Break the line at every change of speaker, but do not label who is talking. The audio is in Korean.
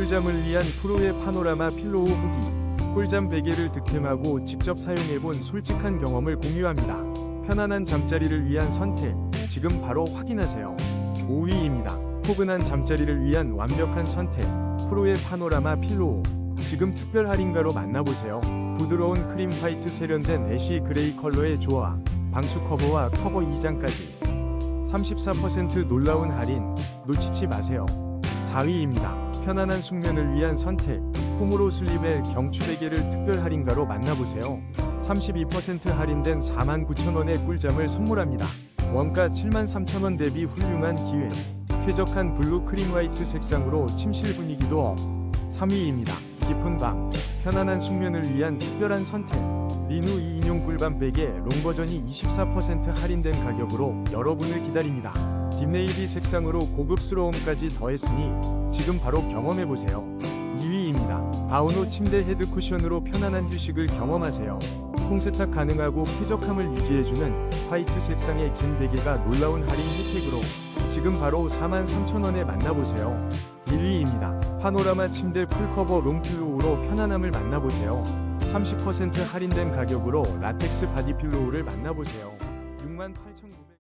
꿀잠을 위한 프로의 파노라마 필로우 후기 꿀잠 베개를 득템하고 직접 사용해본 솔직한 경험을 공유합니다. 편안한 잠자리를 위한 선택 지금 바로 확인하세요. 5위입니다. 포근한 잠자리를 위한 완벽한 선택 프로의 파노라마 필로우 지금 특별 할인가로 만나보세요. 부드러운 크림 화이트 세련된 애쉬 그레이 컬러의 조화 방수 커버와 커버 2장까지 34% 놀라운 할인 놓치지 마세요. 4위입니다. 편안한 숙면을 위한 선택 홈으로 슬리벨 경추 베개를 특별 할인가로 만나보세요. 32% 할인된 49,000원의 꿀잠을 선물합니다. 원가 73,000원 대비 훌륭한 기회. 쾌적한 블루 크림 화이트 색상으로 침실 분위기도 업. 3위입니다. 깊은 밤 편안한 숙면을 위한 특별한 선택. 리누 2인용 꿀밤 베개 롱버전이 24% 할인된 가격으로 여러분을 기다립니다. 딥네이비 색상으로 고급스러움까지 더했으니 지금 바로 경험해보세요. 2위입니다. 바우노 침대 헤드 쿠션으로 편안한 휴식을 경험하세요. 통세탁 가능하고 쾌적함을 유지해주는 화이트 색상의 긴 베개가 놀라운 할인 혜택으로 지금 바로 43,000원에 만나보세요. 1위입니다. 파노라마 침대 풀커버 롱필로우로 편안함을 만나보세요. 30% 할인된 가격으로 라텍스 바디필로우를 만나보세요. 68,900원